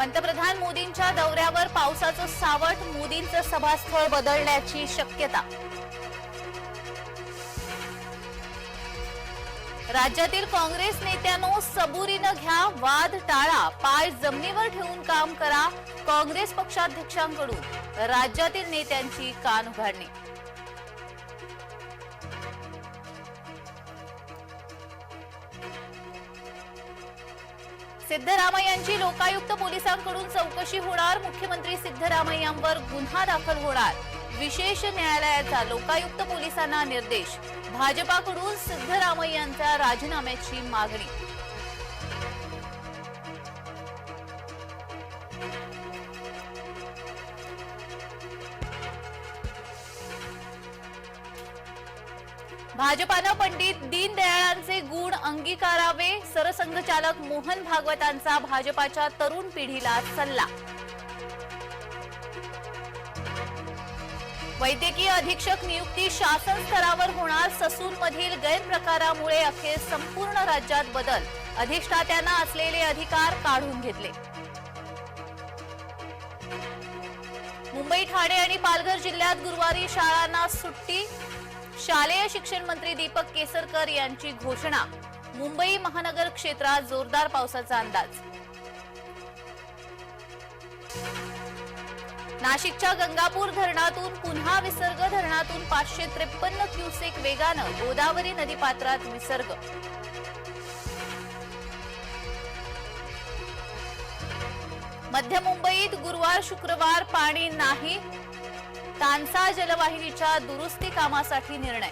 पंतप्रधान मोदींच्या दौऱ्यावर पावसाचं सावट मोदींचं सभास्थळ बदलण्याची शक्यता. राज्यातील काँग्रेस नेत्यांनो सबुरीनं घ्या वाद टाळा पाय जमिनीवर ठेवून काम करा काँग्रेस पक्षाध्यक्षांकडून राज्यातील नेत्यांची कान उघडणे. सिद्धरामय्यांची लोकायुक्त पोलिसांकडून चौकशी होणार. मुख्यमंत्री सिद्धरामय्यांवर गुन्हा दाखल होणार. विशेष न्यायालयाचा लोकायुक्त पोलिसांना निर्देश. भाजपाकडून सिद्धरामय्यांच्या राजीनाम्याची मागणी. भाजपानं पंडित दीनदयाळांचे गुण अंगीकारावे. सरसंघचालक मोहन भागवतांचा भाजपाच्या तरुण पिढीला सल्ला. वैद्यकीय अधीक्षक नियुक्ती शासन स्तरावर होणार ससूनमधील गैरप्रकारामुळे अखेर संपूर्ण राज्यात बदल. अधिष्ठात्यांना असलेले अधिकार काढून घेतले. मुंबई ठाणे आणि पालघर जिल्ह्यात गुरुवारी शाळांना सुट्टी शालेय शिक्षण मंत्री दीपक केसरकर यांची घोषणा. मुंबई महानगर क्षेत्रात जोरदार पावसाचा अंदाज. नाशिकच्या गंगापूर धरणातून पुन्हा विसर्ग धरणातून पाचशे त्रेपन्न क्युसेक वेगानं गोदावरी नदीपात्रात विसर्ग. मध्य मुंबईत गुरुवार शुक्रवार पाणी नाही तानसा जलवाहिनीच्या दुरुस्ती कामासाठी निर्णय.